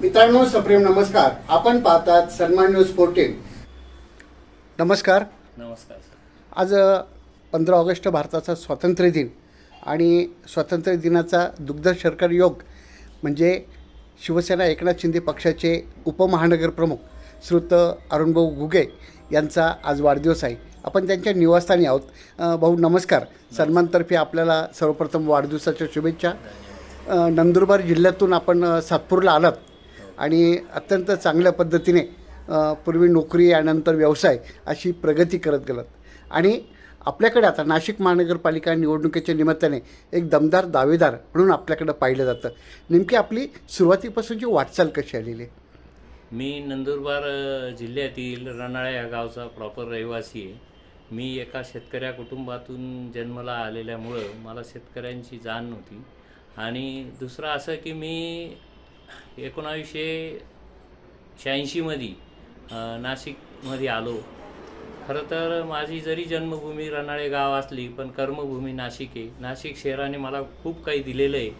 मित्रांनो सप्रेम नमस्कार. आपण पाहतात सन्मान न्यूज फोर्टीन नमस्कार. नमस्कार आज पंधरा ऑगस्ट भारताचा स्वातंत्र्य दिन आणि स्वातंत्र्य दिनाचा दुग्ध शर्कर योग म्हणजे शिवसेना एकनाथ शिंदे पक्षाचे उपमहानगर प्रमुख श्रुत अरुणभाऊ घुगे यांचा आज वाढदिवस आहे. आपण त्यांच्या निवासस्थानी आहोत. भाऊ नमस्कार. सन्मानतर्फे आपल्याला सर्वप्रथम वाढदिवसाच्या शुभेच्छा. नंदुरबार जिल्ह्यातून आपण सातपूरला आलात. आणि अत्यंत चांगल्या पद्धतीने पूर्वी नोकरी आणि नंतर व्यवसाय अशी प्रगती करत गेलात. आणि आपल्याकडे आता नाशिक महानगरपालिका निवडणुकीच्या निमित्ताने एक दमदार दावेदार म्हणून आपल्याकडे पाहिलं जातं. नेमकी आपली सुरुवातीपासूनची वाटचाल कशी आलेली आहे? मी नंदुरबार जिल्ह्यातील रनाळा या गावचा प्रॉपर रहिवासी आहे. मी एका शेतकऱ्या कुटुंबातून जन्माला आलेल्यामुळं मला शेतकऱ्यांची जाण नव्हती. आणि दुसरं असं की मी एकोणावीसशे शहाऐंशीमध्ये नाशिकमध्ये आलो. खरं तर माझी जरी जन्मभूमी रनाळे गाव असली पण कर्मभूमी नाशिक आहे. नाशिक शहराने मला खूप काही दिलेलं आहे.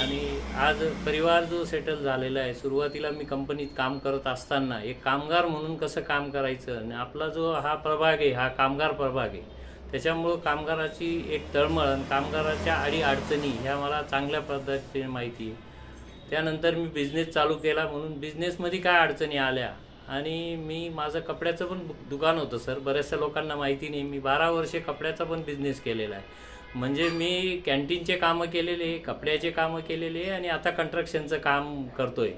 आणि आज परिवार जो सेटल झालेला आहे सुरुवातीला मी कंपनीत काम करत असताना एक कामगार म्हणून कसं काम करायचं? आणि आपला जो हा प्रभाग आहे हा कामगार प्रभाग आहे. त्याच्यामुळं कामगाराची एक तळमळ आणि कामगाराच्या अडी अडचणी ह्या मला चांगल्या पद्धतीने माहिती आहे. त्यानंतर मी बिझनेस चालू केला म्हणून बिझनेसमध्ये काय अडचणी आल्या? आणि मी माझं कपड्याचं पण दुकान होतं सर बऱ्याचशा लोकांना माहिती नाही. मी बारा वर्षे कपड्याचा पण बिझनेस केलेला आहे. म्हणजे मी कॅन्टीनचे कामं केलेले कपड्याचे कामं केलेले आणि आता कंस्ट्रक्शनचं काम करतो आहे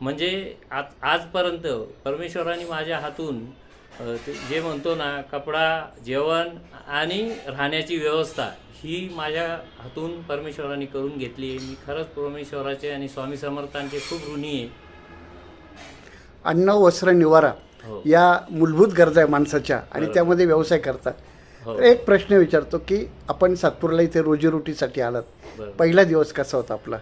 म्हणजे आज आजपर्यंत परमेश्वराने माझ्या हातून ते जे म्हणतो ना कपडा जेवण आणि राहण्याची व्यवस्था ही माझ्या हातून परमेश्वराने करून घेतली. आहे मी खरंच परमेश्वराचे आणि स्वामी समर्थांचे खूप ऋणी आहे. अन्न वस्त्र निवारा हो. या मूलभूत गरजा आहे माणसाच्या आणि बरोबर. त्यामध्ये व्यवसाय करता हो. तर एक प्रश्न विचारतो की आपण सातपूरला इथे रोजीरोटीसाठी आलात. बरोबर. पहिला दिवस कसा होता आपला?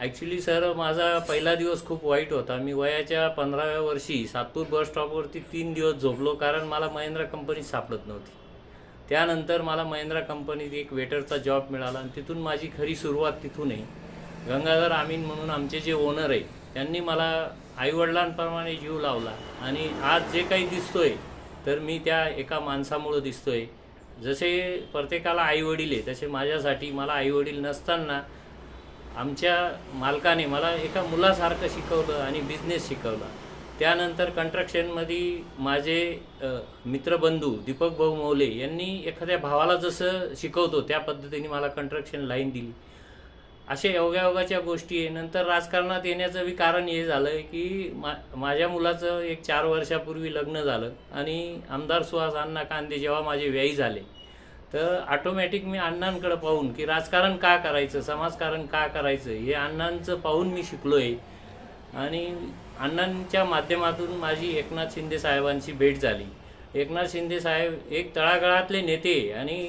ॲक्च्युली सर माझा पहिला दिवस खूप वाईट होता. मी वयाच्या पंधराव्या वर्षी सातपूर बस स्टॉपवरती तीन दिवस झोपलो कारण मला महिंद्रा कंपनी सापडत नव्हती. त्यानंतर मला महिंद्रा कंपनीत एक वेटरचा जॉब मिळाला आणि तिथून माझी खरी सुरुवात तिथून आहे गंगाधर आमीन म्हणून आमचे जे ओनर आहे त्यांनी मला आईवडिलांप्रमाणे जीव लावला. आणि आज जे काही दिसतोय तर मी त्या एका माणसामुळं दिसतोय. जसे प्रत्येकाला आईवडील आहे तसे माझ्यासाठी मला आईवडील नसताना आमच्या मालकाने मला एका मुलासारखं शिकवलं आणि बिझनेस शिकवला. त्यानंतर कंट्रक्शनमध्ये माझे मित्रबंधू दीपक भाऊ मौले यांनी एखाद्या भावाला जसं शिकवतो त्या पद्धतीने मला कंट्रक्शन लाईन दिली. अशा योगायोगाच्या गोष्टी आहे. नंतर राजकारणात येण्याचं बी कारण हे झालं आहे की मा माझ्या मुलाचं एक चार वर्षापूर्वी लग्न झालं आणि आमदार सुहास अण्णा कांदे जेव्हा माझे व्ययी झाले तर ऑटोमॅटिक मी अण्णांकडं पाहून की राजकारण का करायचं समाजकारण का करायचं हे अण्णांचं पाहून मी शिकलो आहे आणि अण्णांच्या माध्यमातून माझी एकनाथ शिंदे साहेबांची भेट झाली. एकनाथ शिंदे साहेब एक तळागाळातले नेते आणि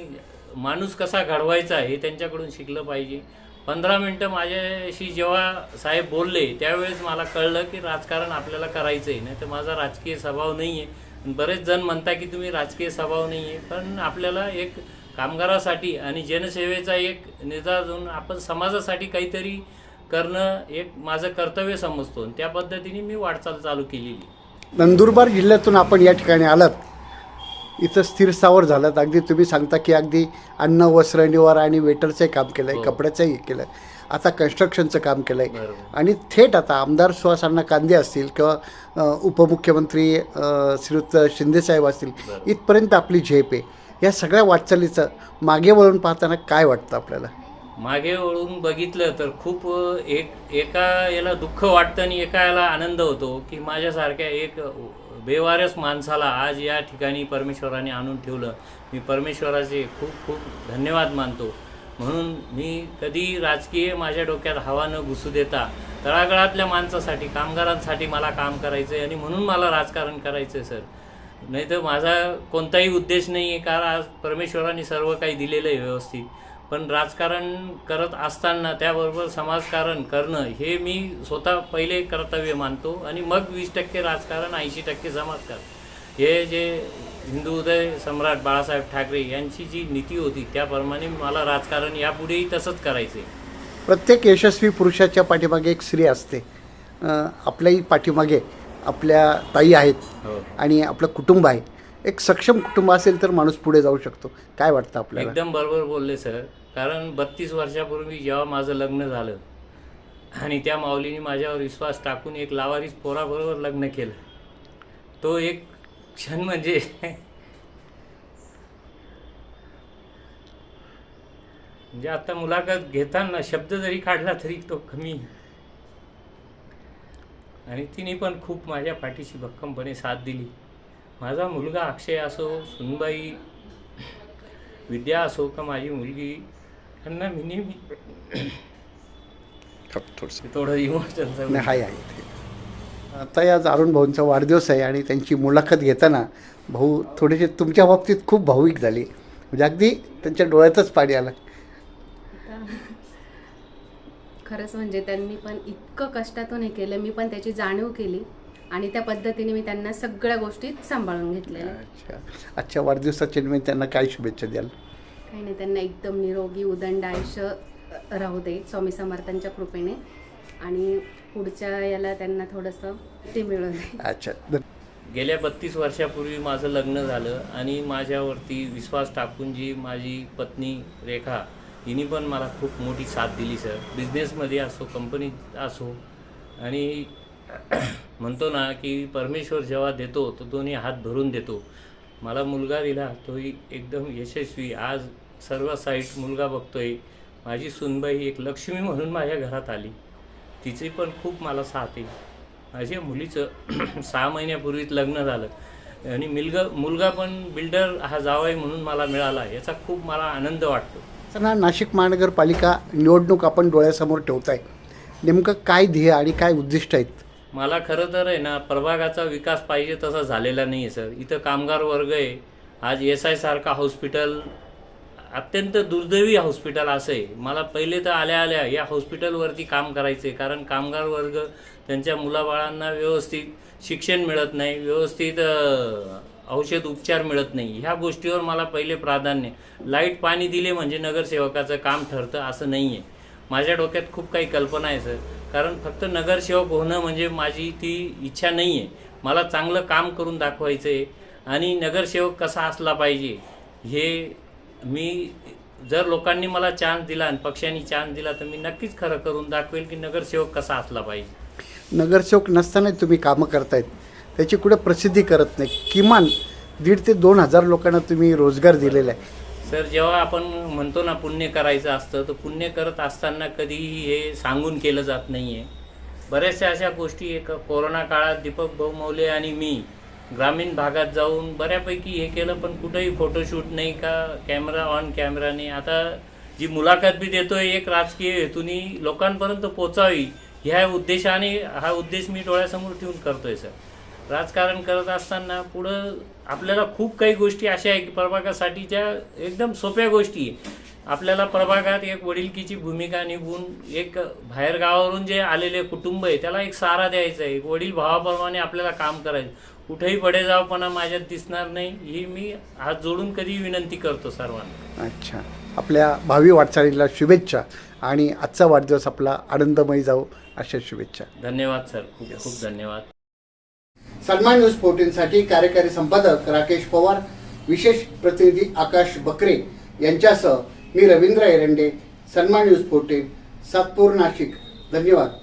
माणूस कसा घडवायचा हे त्यांच्याकडून शिकलं पाहिजे. पंधरा मिनटं माझ्याशी जेव्हा साहेब बोलले त्यावेळेस मला कळलं की राजकारण आपल्याला करायचं आहे नाही तर माझा राजकीय स्वभाव नाही आहे बरेच जण म्हणता की तुम्ही राजकीय स्वभाव नाही आहे पण आपल्याला एक कामगारासाठी आणि जनसेवेचा एक नेता जाऊन आपण समाजासाठी काहीतरी करणं एक माझं कर्तव्य समजतो. आणि त्या पद्धतीने मी वाटचाल चालू केलेली. नंदुरबार जिल्ह्यातून आपण या ठिकाणी आलात. इथं स्थिर स्थावर झालात. अगदी तुम्ही सांगता की अगदी अन्न वस्त्र निवारा आणि वेटरचंही काम केलं आहे हो. कपड्याचंही केलं आहे आता कन्स्ट्रक्शनचं काम केलं आहे आणि थेट आता आमदार सुहासांना कांदे असतील किंवा उपमुख्यमंत्री श्रीयुत शिंदेसाहेब असतील. इथपर्यंत आपली झेप आहे. या सगळ्या वाटचालीचं मागे वळून पाहताना काय वाटतं आपल्याला? मागे वळून बघितलं तर खूप एक एका याला दुःख वाटतं आणि एका याला आनंद होतो की माझ्यासारख्या एक बेवारस माणसाला आज या ठिकाणी परमेश्वराने आणून ठेवलं. मी परमेश्वराचे खूप खूप धन्यवाद मानतो. म्हणून मी कधी राजकीय माझ्या डोक्यात हवा न घुसू देता तळागाळातल्या माणसासाठी कामगारांसाठी मला काम करायचं आहे आणि म्हणून मला राजकारण करायचं आहे सर. नाही तर माझा कोणताही उद्देश नाही आहे कारण आज परमेश्वराने सर्व काही दिलेलं आहे व्यवस्थित. पण राजकारण करत असताना त्याबरोबर समाजकारण करणं हे मी स्वतः पहिले कर्तव्य मानतो आणि मग वीस टक्के राजकारण ऐंशी टक्के समाजकारण. हे जे हिंदू उदय सम्राट बाळासाहेब ठाकरे यांची जी नीती होती त्याप्रमाणे मला राजकारण यापुढेही तसंच करायचं आहे प्रत्येक यशस्वी पुरुषाच्या पाठीमागे एक स्त्री असते. आपल्याही पाठीमागे आपल्या ताई आहेत हो. आणि आपलं कुटुंब आहे. एक सक्षम कुटुंब असेल तर माणूस पुढे जाऊ शकतो. काय वाटतं आपल्याला? एकदम बरोबर बोलले सर. कारण बत्तीस वर्षापूर्वी जेव्हा माझं लग्न झालं आणि त्या माऊलीने माझ्यावर विश्वास टाकून एक लावारीस पोराबरोबर लग्न केलं तो एक क्षण म्हणजे म्हणजे आता मुलाखत घेताना शब्द जरी काढला तरी तो कमी. आणि तिने पण खूप माझ्या पाठीशी भक्कमपणे साथ दिली. माझा मुलगा अक्षय असो सुनबाई विद्या असो का माझी मुलगी त्यांना मी नेहमी थोडंसं. थोडं इमोशनल नाही आहे. आता आज अरुण भाऊंचा वाढदिवस आहे आणि त्यांची मुलाखत घेताना भाऊ थोडेसे तुमच्या बाबतीत खूप भावुक झाली. म्हणजे अगदी त्यांच्या डोळ्यातच पाणी आलं. खरंच म्हणजे त्यांनी पण इतकं कष्टातून हे केलं मी पण त्याची जाणीव केली आणि त्या पद्धतीने मी त्यांना सगळ्या गोष्टी सांभाळून घेतलेल्या. अच्छा. आजच्या वाढदिवसाच्या निमित्त त्यांना काय शुभेच्छा द्याल? काही नाही त्यांना एकदम निरोगी उदंड आयुष्य राहू दे स्वामी समर्थांच्या कृपेने. आणि पुढच्या याला त्यांना थोडंसं ते मिळू दे. अच्छा. गेल्या बत्तीस वर्षापूर्वी माझं लग्न झालं आणि माझ्यावरती विश्वास टाकून जी माझी पत्नी रेखा हिने पण मला खूप मोठी साथ दिली सर. बिझनेसमध्ये असो कंपनीत असो. आणि म्हणतो ना की परमेश्वर जेव्हा देतो तो दोन्ही हात भरून देतो. मला मुलगा दिला तोही एकदम यशस्वी. आज सर्व साईट मुलगा बघतोय. माझी सुनबाई एक लक्ष्मी म्हणून माझ्या घरात आली. तिची पण खूप मला साथ आहे. माझ्या मुलीचं सहा महिन्यापूर्वीच लग्न झालं. आणि मुलगा मुलगा पण बिल्डर हा जावाई म्हणून मला मिळाला. याचा खूप मला आनंद वाटतो. ना नाशिक महानगरपालिका निवडणूक आपण डोळ्यासमोर ठेवताय. नेमकं काय ध्येय आणि काय उद्दिष्ट आहेत? मला खरं तर आहे ना प्रभागाचा विकास पाहिजे तसा झालेला नाही आहे सर. इथं कामगार वर्ग आहे. आज एस आय सारखा हॉस्पिटल अत्यंत दुर्दैवी हॉस्पिटल असं आहे. मला पहिले तर आल्या आल्या या हॉस्पिटलवरती काम करायचं आहे कारण कामगार वर्ग त्यांच्या मुलाबाळांना व्यवस्थित शिक्षण मिळत नाही व्यवस्थित औषध उपचार मिळत नाही. ह्या गोष्टीवर मला पहिले प्राधान्य लाइट पाणी दिले म्हणजे नगरसेवकाचं काम ठरतं असं नाही आहे माझ्या डोक्यात खूप काही कल्पना आहे सर. कारण फक्त नगरसेवक होणं म्हणजे माझी ती इच्छा नाही आहे मला चांगलं काम करून दाखवायचं आहे आणि नगरसेवक कसा असला पाहिजे हे मी जर लोकांनी मला चान्स दिला आणि पक्षांनी चान्स दिला तर मी नक्कीच खरं करून दाखवेल की नगरसेवक कसा असला पाहिजे. नगरसेवक नसताना तुम्ही कामं करतायत. त्याची कुठे प्रसिद्धी करत नाही किमान दीड ते दोन हजार लोकांना तुम्ही रोजगार दिलेला आहे. सर जेव्हा आपण म्हणतो ना पुण्य करायचं असतं तर पुण्य करत असताना कधीही हे सांगून केलं जात नाही आहे बऱ्याचशा अशा गोष्टी एक कोरोना काळात दीपक भाऊ मौले आणि मी ग्रामीण भागात जाऊन बऱ्यापैकी हे केलं पण कुठंही फोटोशूट नाही का? कॅमेरा ऑन कॅमेराने आता जी मुलाखत बी देतोय एक राजकीय हेतूनी लोकांपर्यंत पोचावी ह्या उद्देशाने हा उद्देश मी डोळ्यासमोर ठेवून करतोय सर. राजकारण करत असताना पुढं आपल्याला खूप काही गोष्टी अशा आहे की प्रभागासाठीच्या एकदम सोप्या गोष्टी आहे. आपल्याला प्रभागात एक वडिलकीची भूमिका निभून एक बाहेर गावावरून जे आलेले कुटुंब आहे त्याला एक सारा द्यायचा आहे. एक वडील भावाप्रमाणे आपल्याला काम करायचं. कुठेही बडेजावपणा माझ्यात दिसणार नाही ही मी हात जोडून कधी विनंती करतो सर्वांना. अच्छा. आपल्या भावी वाटचालीला शुभेच्छा आणि आजचा वाढदिवस आपला आनंदमयी जाऊ अशा शुभेच्छा. धन्यवाद सर. खूप खूप धन्यवाद. सन्मान न्यूज फोर्टीनसाठी कार्यकारी संपादक राकेश पवार विशेष प्रतिनिधी आकाश बकरे यांच्यासह मी रवींद्र एरंडे सन्मान न्यूज फोर्टीन सातपूर नाशिक. धन्यवाद.